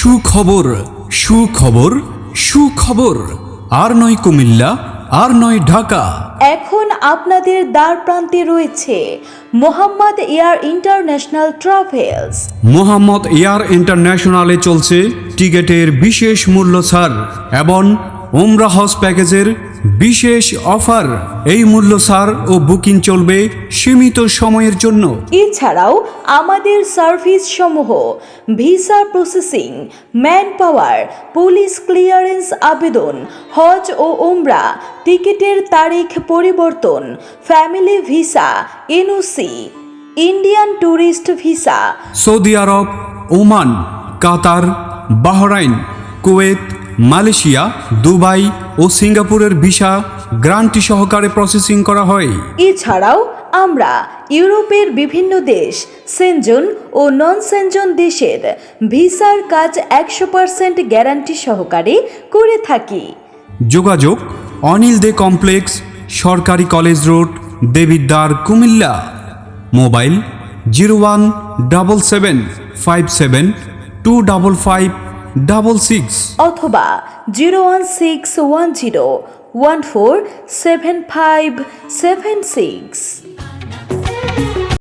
সুখবর সুখবর সুখবর। আর নয় কুমিল্লা আর নয় ঢাকা। এখন আপনাদের দ্বার প্রান্তে রয়েছে Mohammad air international travels. Mohammad air ইন্টারন্যাশনালে চলছে টিকেটের বিশেষ মূল্য ছাড় এবং ওমরা হাউস প্যাকেজের বিশেষ অফার। এই মূল্য ছাড় ও বুকিং চলবে সীমিত সময়ের জন্য। এছাড়াও আমাদের সার্ভিস সমূহ visa processing man power police clearance আবেদন হজ ও ওমরা টিকিটের তারিখ পরিবর্তন family visa NOC Indian tourist visa. Saudi আরব Oman Qatar Bahrain Kuwait Malaysia Dubai ও সিঙ্গাপুরের ভিসা গ্রান্টি সহকারে প্রসেসিং করা হয়। এছাড়াও আমরা ইউরোপের বিভিন্ন দেশ সেনজন ও নন সেনজন দেশের ভিসার কাজ একশো পার্সেন্ট গ্যারান্টি সহকারে করে থাকি। যোগাযোগ অনিল দে কমপ্লেক্স সরকারি college road Debidwar Comilla. Mobile zero one double seven five seven two double five double six. অথবা zero one six one zero one four seven five seven six.